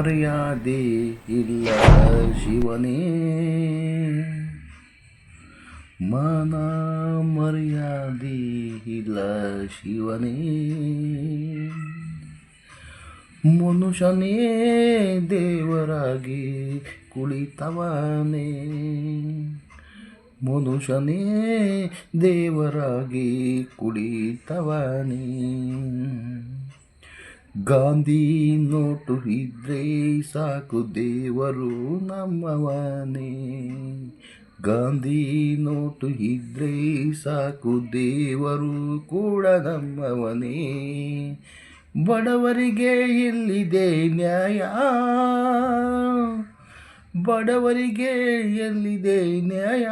ಮರ್ಯಾದೆ ಇಲ್ಲ ಶಿವನೇ. ಮನ ಮರ್ಯಾದೆ ಇಲ್ಲ ಶಿವನೇ. ಮನುಷ್ಯನೇ ದೇವರಾಗಿ ಕುಳಿತವನೇ. ಮನುಷ್ಯನೇ ದೇವರಾಗಿ ಕುಳಿತವನೇ. ಗಾಂಧಿ ನೋಟು ಇದ್ರೆ ಸಾಕು ದೇವರು ನಮ್ಮವನೇ. ಗಾಂಧಿ ನೋಟು ಇದ್ರೆ ಸಾಕು ದೇವರು ಕೂಡ ನಮ್ಮವನೇ. ಬಡವರಿಗೆ ಎಲ್ಲಿದೆ ನ್ಯಾಯ? ಬಡವರಿಗೆ ಎಲ್ಲಿದೆ ನ್ಯಾಯ?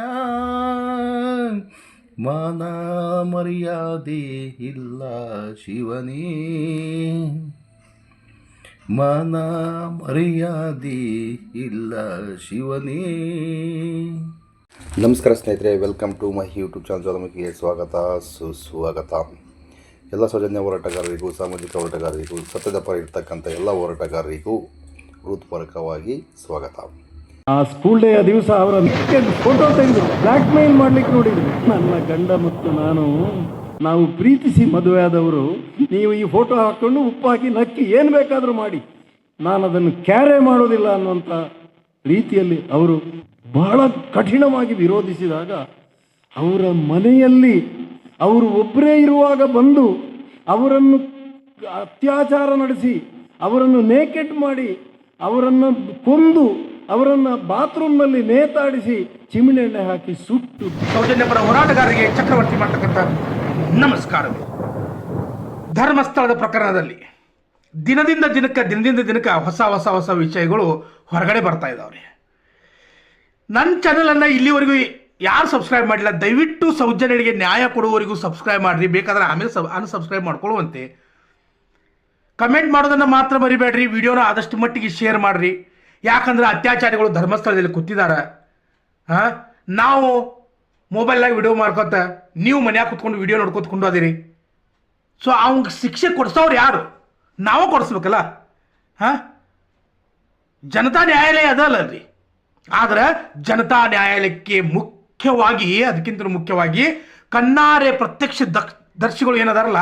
ಮಾನ ಮರ್ಯಾದೆ ಇಲ್ಲ ಶಿವನೇ. ಮನ ಮರ್ಯಾದೆ ಇಲ್ಲ ಶಿವನೇ. ನಮಸ್ಕಾರ ಸ್ನೇಹಿತರೆ, welcome to my YouTube channel ಜೋಲಮಿಗೆ ಸ್ವಾಗತ, ಸುಸ್ವಾಗತ. ಎಲ್ಲ ಸೌಜನ್ಯ ಹೋರಾಟಗಾರರಿಗೂ, ಸಾಮಾಜಿಕ ಹೋರಾಟಗಾರರಿಗೂ, ಸತ್ಯದ ಪರ ಇರ್ತಕ್ಕಂಥ ಎಲ್ಲ ಹೋರಾಟಗಾರರಿಗೂ ಹೃತ್ಪೂರ್ವಕವಾಗಿ ಸ್ವಾಗತ. ಆ ಸ್ಕೂಲ್ ಡೇ ದಿವಸ ಅವರ ಫೋಟೋ ತೆಗೆದು ಬ್ಲ್ಯಾಕ್ ಮೇಲ್ ಮಾಡ್ಲಿಕ್ಕೆ ನೋಡಿದ್ರು? ನನ್ನ ಗಂಡ ಮತ್ತು ನಾನು ನಾವು ಪ್ರೀತಿಸಿ ಮದುವೆ ಆದವರು ನೀವು ಈ ಫೋಟೋ ಹಾಕೊಂಡು ಉಪ್ಪು ಹಾಕಿ ನಕ್ಕಿ ಏನು ಬೇಕಾದರೂ ಮಾಡಿ. ನಾನು ಅದನ್ನು ಕ್ಯಾರೆ ಮಾಡೋದಿಲ್ಲ ಅನ್ನುವಂಥ ರೀತಿಯಲ್ಲಿ ಅವರು ಬಹಳ ಕಠಿಣವಾಗಿ ವಿರೋಧಿಸಿದಾಗ ಅವರ ಮನೆಯಲ್ಲಿ ಅವರು ಒಬ್ಬರೇ ಇರುವಾಗ ಬಂದು ಅವರನ್ನು ಅತ್ಯಾಚಾರ ನಡೆಸಿ ಅವರನ್ನು ನೇಕೆಟ್ ಮಾಡಿ ಅವರನ್ನು ಕೊಂದು ಅವರನ್ನು ಬಾತ್ರೂಮ್ನಲ್ಲಿ ನೇತಾಡಿಸಿ ಚಿಮಿಣೆಣ್ಣೆ ಹಾಕಿ ಸುಟ್ಟು ಸೌಜನ್ಯಪರ ಹೋರಾಟಗಾರರಿಗೆ ಚಕ್ರವರ್ತಿ ಮಾಡ್ತಕ್ಕಂಥ ನಮಸ್ಕಾರಗಳು. ಧರ್ಮಸ್ಥಳದ ಪ್ರಕರಣದಲ್ಲಿ ದಿನದಿಂದ ದಿನಕ್ಕೆ ದಿನದಿಂದ ದಿನಕ್ಕೆ ಹೊಸ ಹೊಸ ಹೊಸ ವಿಷಯಗಳು ಹೊರಗಡೆ ಬರ್ತಾ ಇದ್ದಾವೆ ನನ್ನ ಚಾನಲನ್ನು ಇಲ್ಲಿವರೆಗೂ ಯಾರು ಸಬ್ಸ್ಕ್ರೈಬ್ ಮಾಡಿಲ್ಲ, ದಯವಿಟ್ಟು ಸೌಜನ್ಯರಿಗೆ ನ್ಯಾಯ ಕೊಡುವವರೆಗೂ ಸಬ್ಸ್ಕ್ರೈಬ್ ಮಾಡಿರಿ, ಬೇಕಾದ್ರೆ ಆಮೇಲೆ ಸಬ್ ಅನ್ಸಬ್ಸ್ಕ್ರೈಬ್ ಮಾಡ್ಕೊಳ್ಳುವಂತೆ. ಕಮೆಂಟ್ ಮಾಡೋದನ್ನು ಮಾತ್ರ ಮರಿಬೇಡ್ರಿ ವಿಡಿಯೋನ ಆದಷ್ಟು ಮಟ್ಟಿಗೆ ಶೇರ್ ಮಾಡ್ರಿ. ಯಾಕಂದ್ರೆ ಅತ್ಯಾಚಾರಿಗಳು ಧರ್ಮಸ್ಥಳದಲ್ಲಿ ಕೂತಿದ್ದಾರೆ. ಹಾಂ ನಾವು ಮೊಬೈಲ್ನಾಗ ವಿಡಿಯೋ ಮಾಡ್ಕೊತ, ನೀವು ಮನ್ಯಾಗ ಕುತ್ಕೊಂಡು ವಿಡಿಯೋ ನೋಡ್ಕೊತ್ಕೊಂಡು ಅದಿರಿ ಸೊ ಅವಂಗೆ ಶಿಕ್ಷೆ ಕೊಡ್ಸೋರು ಯಾರು? ನಾವು ಕೊಡಿಸ್ಬೇಕಲ್ಲ. ಹಾಂ ಜನತಾ ನ್ಯಾಯಾಲಯ ಅದಲ್ಲರಿ ಆದ್ರೆ ಜನತಾ ನ್ಯಾಯಾಲಯಕ್ಕೆ ಮುಖ್ಯವಾಗಿ ಅದಕ್ಕಿಂತ ಮುಖ್ಯವಾಗಿ ಕಣ್ಣಾರೆ ಪ್ರತ್ಯಕ್ಷ ದಕ್ ದರ್ಶಿಗಳು ಏನದಾರಲ್ಲ,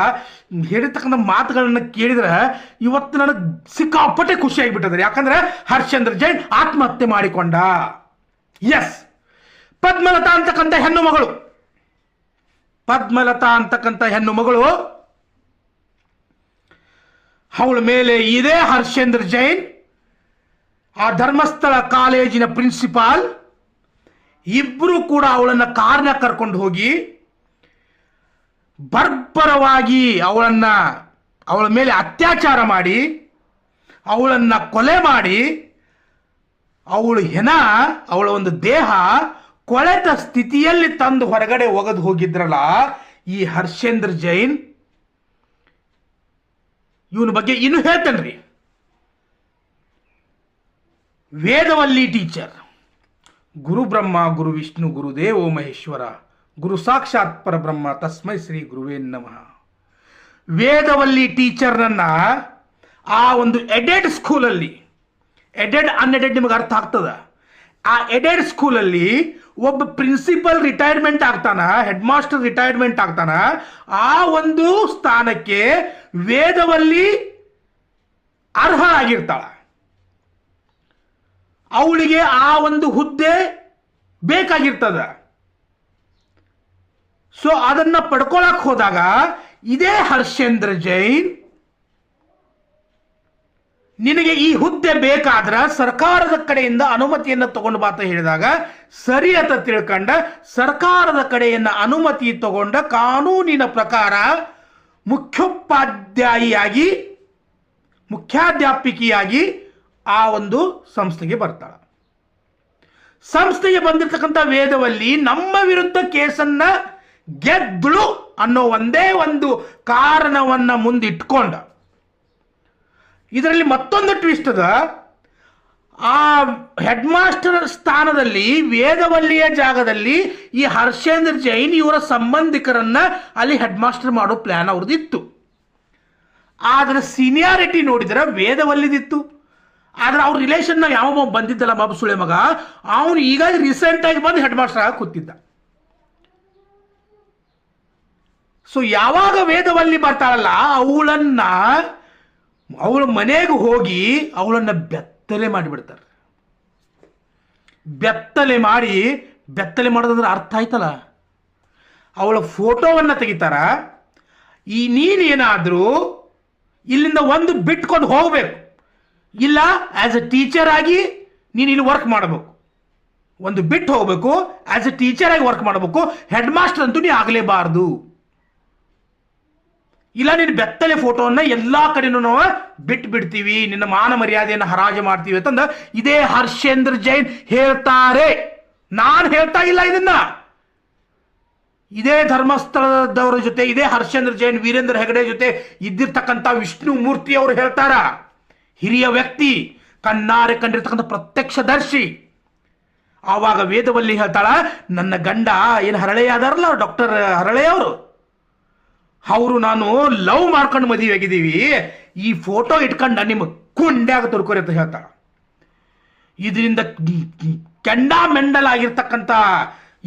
ಹೇಳಿರ್ತಕ್ಕಂಥ ಮಾತುಗಳನ್ನು ಕೇಳಿದ್ರೆ ಇವತ್ತು ನನಗೆ ಸಿಕ್ಕಾಪಟ್ಟೆ ಖುಷಿ ಆಗಿಬಿಟ್ಟದ್ರಿ. ಯಾಕಂದ್ರೆ ಹರ್ಷೇಂದ್ರ ಜೈನ್ ಆತ್ಮಹತ್ಯೆ ಮಾಡಿಕೊಂಡ. ಎಸ್ ಪದ್ಮಲತಾ ಅಂತಕ್ಕಂಥ ಹೆಣ್ಣು ಮಗಳು. ಪದ್ಮಲತಾ ಅಂತಕ್ಕಂಥ ಹೆಣ್ಣು ಮಗಳು. ಅವಳ ಮೇಲೆ ಇದೇ ಹರ್ಷೇಂದ್ರ ಜೈನ್. ಆ ಧರ್ಮಸ್ಥಳ ಕಾಲೇಜಿನ ಪ್ರಿನ್ಸಿಪಾಲ್. ಇಬ್ಬರು ಕೂಡ ಅವಳನ್ನು ಕಾರ್ನ ಕರ್ಕೊಂಡು ಹೋಗಿ ಬರ್ಬರವಾಗಿ ಅವಳನ್ನ, ಅವಳ ಮೇಲೆ ಅತ್ಯಾಚಾರ ಮಾಡಿ, ಅವಳನ್ನ ಕೊಲೆ ಮಾಡಿ, ಅವಳು ಹೆಣ, ಅವಳ ಒಂದು ದೇಹ ಕೊಳೆತ ಸ್ಥಿತಿಯಲ್ಲಿ ತಂದು ಹೊರಗಡೆ ಒಗೆದು ಹೋಗಿದ್ರಲ್ಲ, ಈ ಹರ್ಷೇಂದ್ರ ಜೈನ್, ಇವನ ಬಗ್ಗೆ ಇನ್ನು ಹೇಳ್ತೇನ್ರಿ. ವೇದವಲ್ಲಿ ಟೀಚರ್ ಗುರು ಬ್ರಹ್ಮ ಗುರು ವಿಷ್ಣು, ಗುರುದೇವೋ, ಮಹೇಶ್ವರ ಗುರು ಸಾಕ್ಷಾತ್ ಪರಬ್ರಹ್ಮ, ತಸ್ಮೈ ಶ್ರೀ ಗುರುವೇ ನಮಃ. ವೇದವಲ್ಲಿ ಟೀಚರ್ನನ್ನ ಆ ಒಂದು ಎಡೆಡ್ ಸ್ಕೂಲಲ್ಲಿ ಎಡೆಡ್ ಅನ್ಎಡೆಡ್ ನಿಮಗೆ ಅರ್ಥ ಆಗ್ತದ? ಆ ಎಡೆಡ್ ಸ್ಕೂಲಲ್ಲಿ ಒಬ್ಬ ಪ್ರಿನ್ಸಿಪಲ್ ರಿಟೈರ್ಮೆಂಟ್ ಆಗ್ತಾನ ಹೆಡ್ ಮಾಸ್ಟರ್ ರಿಟೈರ್ಮೆಂಟ್ ಆಗ್ತಾನ, ಆ ಒಂದು ಸ್ಥಾನಕ್ಕೆ ವೇದವಲ್ಲಿ ಅರ್ಹರಾಗಿರ್ತಾಳ ಅವಳಿಗೆ ಆ ಒಂದು ಹುದ್ದೆ ಬೇಕಾಗಿರ್ತದ. ಸೊ ಅದನ್ನ ಪಡ್ಕೊಳಕ್ ಹೋದಾಗ ಇದೇ ಹರ್ಷೇಂದ್ರ ಜೈನ್, ನಿನಗೆ ಈ ಹುದ್ದೆ ಬೇಕಾದ್ರ ಸರ್ಕಾರದ ಕಡೆಯಿಂದ ಅನುಮತಿಯನ್ನು ತಗೊಂಡು ಬಾತ ಹೇಳಿದಾಗ ಸರಿ ಅಂತ ತಿಳ್ಕೊಂಡ ಸರ್ಕಾರದ ಕಡೆಯನ್ನ ಅನುಮತಿ ತಗೊಂಡ ಕಾನೂನಿನ ಪ್ರಕಾರ ಮುಖ್ಯೋಪಾಧ್ಯಾಯಿಯಾಗಿ, ಮುಖ್ಯಾಧ್ಯಾಪಿಕೆಯಾಗಿ ಆ ಒಂದು ಸಂಸ್ಥೆಗೆ ಬರ್ತಾಳ. ಸಂಸ್ಥೆಗೆ ಬಂದಿರತಕ್ಕಂಥ ವೇದವಲ್ಲಿ ನಮ್ಮ ವಿರುದ್ಧ ಕೇಸನ್ನ ಗೆದ್ದಳು ಅನ್ನೋ ಒಂದೇ ಒಂದು ಕಾರಣವನ್ನ ಮುಂದಿಟ್ಕೊಂಡ. ಇದರಲ್ಲಿ ಮತ್ತೊಂದು ಟ್ವಿಸ್ಟ್ ಅದ. ಆ ಹೆಡ್ ಮಾಸ್ಟರ್ ಸ್ಥಾನದಲ್ಲಿ ವೇದವಲ್ಲಿಯ ಜಾಗದಲ್ಲಿ ಈ ಹರ್ಷೇಂದ್ರ ಜೈನ್ ಇವರ ಸಂಬಂಧಿಕರನ್ನ ಅಲ್ಲಿ ಹೆಡ್ ಮಾಸ್ಟರ್ ಮಾಡೋ ಪ್ಲಾನ್ ಅವ್ರದ್ದಿತ್ತು ಆದರೆ ಸೀನಿಯಾರಿಟಿ ನೋಡಿದ್ರೆ ವೇದವಲ್ಲಿದಿತ್ತು. ಆದ್ರೆ ಅವ್ರ ನಾವು ಯಾವ ಬಂದಿದ್ದಲ್ಲ ಬಾಬು ಸುಳೆ ಮಗ, ಅವನು ಈಗ ರೀಸೆಂಟ್ ಆಗಿ ಬಂದು ಹೆಡ್ ಮಾಸ್ಟರ್ ಆಗಿ ಕೂತಿದ್ದ. ಸೊ ಯಾವಾಗ ವೇದವಲ್ಲಿ ಬರ್ತಾಳಲ್ಲ ಅವಳನ್ನ, ಅವಳ ಮನೆಗೆ ಹೋಗಿ ಅವಳನ್ನ ಬೆತ್ತಲೆ ಮಾಡಿಬಿಡ್ತಾರೆ. ಬೆತ್ತಲೆ ಮಾಡಿ, ಬೆತ್ತಲೆ ಮಾಡೋದಂದ್ರೆ ಅರ್ಥ ಆಯ್ತಲ್ಲ? ಅವಳ ಫೋಟೋವನ್ನು ತೆಗಿತಾರ. ಈ ನೀನೇನಾದರೂ ಇಲ್ಲಿಂದ ಒಂದು ಬಿಟ್ಕೊಂಡು ಹೋಗಬೇಕು. ಇಲ್ಲ ಆಸ್ ಎ ಟೀಚರ್ ಆಗಿ ನೀನು ಇಲ್ಲಿ ವರ್ಕ್ ಮಾಡಬೇಕು. ಒಂದು ಬಿಟ್ಟು ಹೋಗಬೇಕು ಆಸ್ ಎ ಟೀಚರ್ ಆಗಿ ವರ್ಕ್ ಮಾಡಬೇಕು ಹೆಡ್ ಮಾಸ್ಟರ್ ಅಂತೂ ನೀ ಆಗಲೇಬಾರ್ದು. ಇಲ್ಲ ನೀನು ಬೆತ್ತಲೆ ಫೋಟೋವನ್ನ ಎಲ್ಲಾ ಕಡೆನೂ ನಾವು ಬಿಟ್ಟು ಬಿಡ್ತೀವಿ ನಿನ್ನ ಮಾನ ಮರ್ಯಾದೆಯನ್ನು ಹರಾಜು ಮಾಡ್ತೀವಿ ಅಂತಂದ ಇದೇ ಹರ್ಷೇಂದ್ರ ಜೈನ್ ಹೇಳ್ತಾರೆ. ನಾನು ಹೇಳ್ತಾ ಇಲ್ಲ ಇದನ್ನ. ಇದೇ ಧರ್ಮಸ್ಥಳದವರ ಜೊತೆ, ಇದೇ ಹರ್ಷೇಂದ್ರ ಜೈನ್ ವೀರೇಂದ್ರ ಹೆಗಡೆ ಜೊತೆ ಇದ್ದಿರ್ತಕ್ಕಂಥ ವಿಷ್ಣು ಮೂರ್ತಿ ಅವರು ಹೇಳ್ತಾರ. ಹಿರಿಯ ವ್ಯಕ್ತಿ, ಕಣ್ಣಾರೆ ಕಂಡಿರ್ತಕ್ಕಂಥ ಪ್ರತ್ಯಕ್ಷದರ್ಶಿ. ಆವಾಗ ವೇದವಲ್ಲಿ ಹೇಳ್ತಾಳ, ನನ್ನ ಗಂಡ ಏನು ಹರಳೆ ಆದಾರಲ್ಲ ಡಾಕ್ಟರ್ ಹರಳೆ ಅವರು ನಾನು ಲವ್ ಮಾಡ್ಕೊಂಡು ಮದುವೆ ಆಗಿದ್ದೀವಿ. ಈ ಫೋಟೋ ಇಟ್ಕೊಂಡ ನಿಮ್ಮ ಕುಂಡ್ಯಾಗ ತುರ್ಕೋರಿ ಅಂತ ಹೇಳ್ತಾಳ ಇದರಿಂದ ಕೆಂಡ ಮೆಂಡಲ್ ಆಗಿರ್ತಕ್ಕಂಥ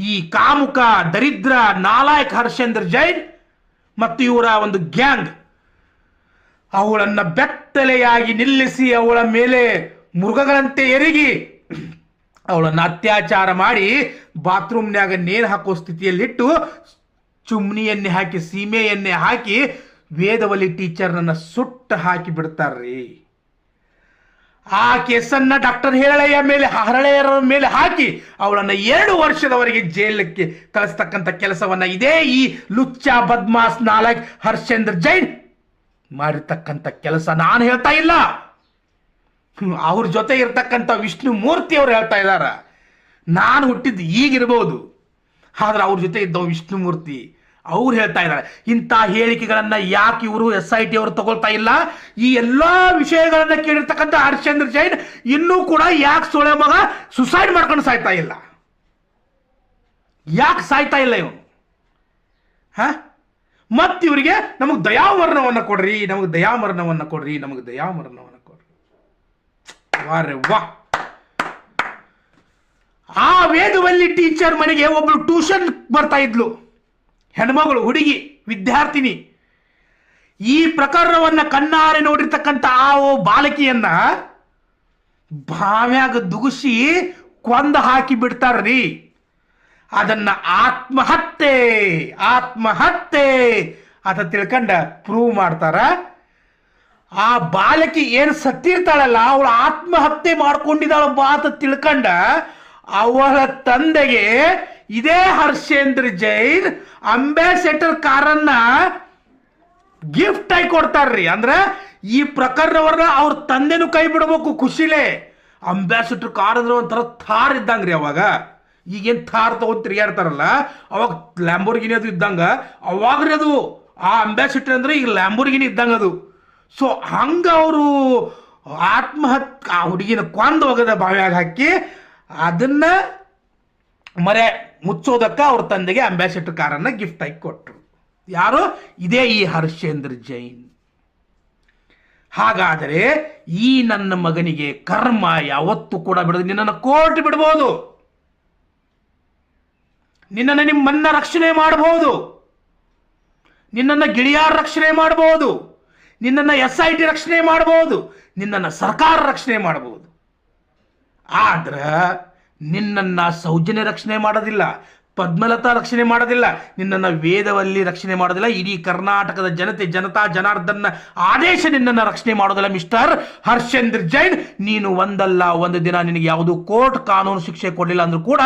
ಈ ಕಾಮುಕ, ದರಿದ್ರ ನಾಲಾಯಕ್ ಹರ್ಷೇಂದ್ರ ಜೈನ್ ಮತ್ತು ಇವರ ಒಂದು ಗ್ಯಾಂಗ್ ಅವಳನ್ನ ಬೆತ್ತಲೆಯಾಗಿ ನಿಲ್ಲಿಸಿ ಅವಳ ಮೇಲೆ ಮೃಗಗಳಂತೆ ಎರಿಗಿ ಅವಳನ್ನು ಅತ್ಯಾಚಾರ ಮಾಡಿ ಬಾತ್ರೂಮ್ನ್ಯಾಗ ನೇಣು ಹಾಕೋ ಸ್ಥಿತಿಯಲ್ಲಿಟ್ಟು ಚುಮ್ನಿ ಎಣ್ಣೆ ಹಾಕಿ, ಸೀಮೆಯನ್ನೇ ಹಾಕಿ ವೇದವಲಿ ಟೀಚರ್ನನ್ನು ಸುಟ್ಟು ಹಾಕಿ ಬಿಡ್ತಾರ್ರಿ. ಆ ಕೇಸನ್ನ ಡಾಕ್ಟರ್ ಹೇಳಯ್ಯ ಮೇಲೆ, ಹರಳೆಯರ ಮೇಲೆ ಹಾಕಿ ಅವಳನ್ನು ಎರಡು ವರ್ಷದವರೆಗೆ ಜೈಲಕ್ಕೆ ಕಳಿಸ್ತಕ್ಕಂಥ ಕೆಲಸವನ್ನ ಇದೇ ಈ ಲುಚ್ಚ ಬದ್ಮಾಸ್ ನಾಲಕ್ ಹರ್ಷೇಂದ್ರ ಜೈನ್ ಮಾಡಿರ್ತಕ್ಕಂಥ ಕೆಲಸ ನಾನು ಹೇಳ್ತಾ ಇಲ್ಲ. ಅವ್ರ ಜೊತೆ ಇರ್ತಕ್ಕಂಥ ವಿಷ್ಣು ಮೂರ್ತಿ ಅವ್ರು ಹೇಳ್ತಾ ಇದ್ದಾರೆ ನಾನು ಹುಟ್ಟಿದ್ದು ಈಗಿರ್ಬೋದು. ಆದ್ರೆ ಅವ್ರ ಜೊತೆ ಇದ್ದವ ವಿಷ್ಣು ಮೂರ್ತಿ. ಅವ್ರು ಹೇಳ್ತಾ ಇದ್ದಾರೆ. ಇಂಥ ಹೇಳಿಕೆಗಳನ್ನ ಯಾಕೆ ಇವರು ಎಸ್ ಐ ಟಿ ಅವರು ತಗೊಳ್ತಾ ಇಲ್ಲ? ಈ ಎಲ್ಲಾ ವಿಷಯಗಳನ್ನ ಕೇಳಿರ್ತಕ್ಕಂಥ ಹರಿಶ್ಚಂದ್ರ ಜೈನ್ ಇನ್ನೂ ಕೂಡ ಯಾಕೆ ಸೊಳೆ ಮಗ ಸುಸೈಡ್ ಮಾಡ್ಕೊಂಡು ಸಾಯ್ತಾ ಇಲ್ಲ? ಯಾಕೆ ಸಾಯ್ತಾ ಇಲ್ಲ ಇವನು? ಹ? ಮತ್ತೆ ಇವರಿಗೆ ನಮಗೆ ದಯಾಮರಣವನ್ನ ಕೊಡ್ರಿ, ನಮಗೆ ದಯಾಮರಣವನ್ನ ಕೊಡ್ರಿ, ನಮಗೆ ದಯಾಮರಣವನ್ನ ಕೊಡ್ರಿ. ವಾರೆ ವಾ. ಆ ವೇದವಲ್ಲಿ ಟೀಚರ್ ಮನೆಗೆ ಒಬ್ಬಳು ಟ್ಯೂಷನ್ ಬರ್ತಾ ಇದ್ಲು. ಹೆಣ್ಮಗಳು, ಹುಡುಗಿ, ವಿದ್ಯಾರ್ಥಿನಿ, ಈ ಪ್ರಕರಣವನ್ನ ಕಣ್ಣಾರೆ ನೋಡಿರ್ತಕ್ಕಂಥ ಆ ಓ ಬಾಲಕಿಯನ್ನ ಬಾವ್ಯಾಗ ದುಗುಸಿ ಕೊಂದ ಹಾಕಿ ಬಿಡ್ತಾರ್ರಿ. ಅದನ್ನ ಆತ್ಮಹತ್ಯೆ ಆತ್ಮಹತ್ಯೆ ಅಂತ ತಿಳ್ಕೊಂಡ ಪ್ರೂವ್ ಮಾಡ್ತಾರ. ಆ ಬಾಲಕಿ ಏನು ಸತ್ತಿರ್ತಾಳಲ್ಲ, ಅವಳು ಆತ್ಮಹತ್ಯೆ ಮಾಡ್ಕೊಂಡಿದ್ದಾಳ ಬಾ ಅಂತ ತಿಳ್ಕೊಂಡ ಅವಳ ತಂದೆಗೆ ಇದೇ ಹರ್ಷೇಂದ್ರ ಜೈನ್ ಅಂಬಾಸೆಡರ್ ಕಾರನ್ನ ಗಿಫ್ಟ್ ಆಗಿ ಕೊಡ್ತಾರ್ರಿ. ಅಂದ್ರೆ ಈ ಪ್ರಕರಣವನ್ನ ಅವ್ರ ತಂದೆನೂ ಕೈ ಬಿಡಬೇಕು ಖುಷಿಲೇ ಅಂಬಾಸಿಡರ್ ಕಾರ್ ಅಂದ್ರೆ ಒಂಥರ ಥಾರ್ ಇದ್ದಂಗ್ರಿ ಅವಾಗ. ಈಗೇನ್ ಥಾರ್ ತಗೊಂಡ್ ತಿರುಗಾಡ್ತಾರಲ್ಲ ಅವಾಗ ಲ್ಯಾಂಬೋರ್ಗಿನಿ ಅದು ಇದ್ದಂಗ. ಅವಾಗ್ರಿ ಅದು. ಆ ಅಂಬಾಸಿಡರ್ ಅಂದ್ರೆ ಈಗ ಲ್ಯಾಂಬೋರ್ಗಿನಿ ಇದ್ದಂಗ ಅದು. ಸೊ ಹಂಗ ಅವರು ಆತ್ಮಹತ್ಯ, ಆ ಹುಡುಗಿನ ಕೊಂದು ಹೋಗದ ಬಾವ್ಯಾಗ ಹಾಕಿ ಅದನ್ನ ಮರೆ ಮುಚ್ಚೋದಕ್ಕೆ ಅವ್ರ ತಂದೆಗೆ ಅಂಬಾಸಿಡರ್ ಕಾರನ್ನ ಗಿಫ್ಟ್ ಆಗಿ ಕೊಟ್ಟರು ಯಾರು? ಇದೇ ಈ ಹರ್ಷೇಂದ್ರ ಜೈನ್. ಹಾಗಾದರೆ ಈ ನನ್ನ ಮಗನಿಗೆ ಕರ್ಮ ಯಾವತ್ತೂ ಕೂಡ ಬಿಡದು ನಿನ್ನನ್ನು ಕೋರ್ಟ್ ಬಿಡ್ಬೋದು. ನಿನ್ನನ್ನು ನಿಮ್ಮನ್ನ ರಕ್ಷಣೆ ಮಾಡಬಹುದು ನಿನ್ನನ್ನು ಗಿಳಿಯಾರ ರಕ್ಷಣೆ ಮಾಡಬಹುದು ನಿನ್ನನ್ನು ಎಸ್ ಐ ಟಿ ರಕ್ಷಣೆ ಮಾಡಬಹುದು ನಿನ್ನನ್ನು ಸರ್ಕಾರ ರಕ್ಷಣೆ ಮಾಡಬಹುದು ಆದ್ರ ನಿನ್ನನ್ನ ಸೌಜನ್ಯ ರಕ್ಷಣೆ ಮಾಡೋದಿಲ್ಲ, ಪದ್ಮಲತಾ ರಕ್ಷಣೆ ಮಾಡೋದಿಲ್ಲ, ನಿನ್ನನ್ನು ವೇದವಲ್ಲಿ ರಕ್ಷಣೆ ಮಾಡೋದಿಲ್ಲ, ಇಡೀ ಕರ್ನಾಟಕದ ಜನತೆ, ಜನತಾ ಜನಾರ್ದನ ಆದೇಶ ನಿನ್ನನ್ನು ರಕ್ಷಣೆ ಮಾಡೋದಿಲ್ಲ ಮಿಸ್ಟರ್ ಹರ್ಷೇಂದ್ರ ಜೈನ್. ನೀನು ಒಂದಲ್ಲ, ಒಂದು ದಿನ ನಿನಗೆ ಯಾವುದು ಕೋರ್ಟ್ ಕಾನೂನು ಶಿಕ್ಷೆ ಕೊಡಲಿಲ್ಲ ಅಂದ್ರೂ ಕೂಡ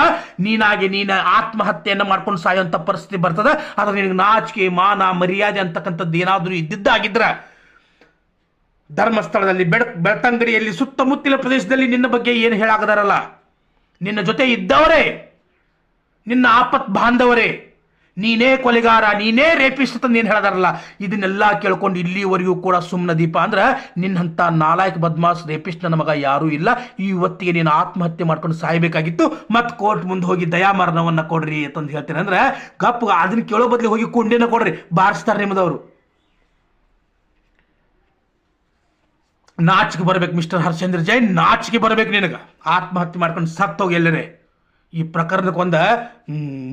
ನೀನಾಗಿ ನೀನ ಆತ್ಮಹತ್ಯೆಯನ್ನು ಮಾಡ್ಕೊಂಡು ಸಾಯುವಂಥ ಪರಿಸ್ಥಿತಿ ಬರ್ತದೆ. ಆದರೆ ನಿನಗೆ ನಾಚಿಕೆ, ಮಾನ, ಮರ್ಯಾದೆ ಅಂತಕ್ಕಂಥದ್ದು ಏನಾದರೂ ಇದ್ದಿದ್ದಾಗಿದ್ರ ಧರ್ಮಸ್ಥಳದಲ್ಲಿ ಬೆಳ, ಬೆಳ್ತಂಗಡಿಯಲ್ಲಿ ಸುತ್ತಮುತ್ತಲ ಪ್ರದೇಶದಲ್ಲಿ ನಿನ್ನ ಬಗ್ಗೆ ಏನು ಹೇಳಾಗದಾರಲ್ಲ? ನಿನ್ನ ಜೊತೆ ಇದ್ದವರೇ, ನಿನ್ನ ಆಪತ್ ಬಾಂಧವರೇ, ನೀನೇ ಕೊಲೆಗಾರ, ನೀನೇ ರೇಪಿಸ್ಟ್ ಅಂತ ನೀನು ಹೇಳದಾರಲ್ಲ, ಇದನ್ನೆಲ್ಲ ಕೇಳ್ಕೊಂಡು ಇಲ್ಲಿವರೆಗೂ ಕೂಡ ಸುಮ್ಮನ ದೀಪ. ಅಂದ್ರೆ ನಿನ್ನಂಥ ನಾಲಾಯಕ್ ಬದ್ಮಾಸ್ ರೇಪಿಸ್ಟ್ ನನ್ನ ಮಗ ಯಾರೂ ಇಲ್ಲ. ಇವತ್ತಿಗೆ ನೀನು ಆತ್ಮಹತ್ಯೆ ಮಾಡ್ಕೊಂಡು ಸಾಯಬೇಕಾಗಿತ್ತು. ಮತ್ತು ಕೋರ್ಟ್ ಮುಂದೆ ಹೋಗಿ ದಯಾಮರಣವನ್ನ ಕೊಡ್ರಿ ಅಂತಂದು ಹೇಳ್ತೇನೆ. ಅಂದ್ರೆ ಗಪ್ಪ ಅದನ್ನ ಕೇಳೋ ಬದಲು ಹೋಗಿ ಕುಂಡಿನ ಕೊಡ್ರಿ. ಬಾರಿಸ್ತಾರೆ ನಿಮ್ಮದವರು. ನಾಚಿಕೆ ಬರ್ಬೇಕು, ಮಿಸ್ಟರ್ ಹರ್ಷೇಂದ್ರ ಜೈನ್, ನಾಚಿಕೆ ಬರ್ಬೇಕು ನಿನಗೆ. ಆತ್ಮಹತ್ಯೆ ಮಾಡ್ಕೊಂಡು ಸತ್ತೋಗಿ ಎಲ್ಲರೇ. ಈ ಪ್ರಕರಣಕ್ಕೆ ಒಂದು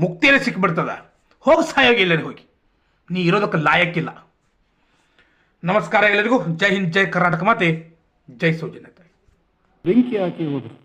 ಮುಕ್ತಿಯೇ ಸಿಕ್ಬಿಡ್ತದ. ಹೋಗಿ ಸಾಯೋಗಿ ಎಲ್ಲರೂ ಹೋಗಿ. ನೀ ಇರೋದಕ್ಕೆ ಲಾಯಕ್ಕಿಲ್ಲ. ನಮಸ್ಕಾರ ಎಲ್ಲರಿಗೂ. ಜೈ ಹಿಂದ್, ಜೈ ಕರ್ನಾಟಕ ಮಾತೆ. ಜೈ ಸೌಜನ್ಯತೆ. ಬೆಂಕಿ ಹಾಕಿ ಹೋದ್ರು.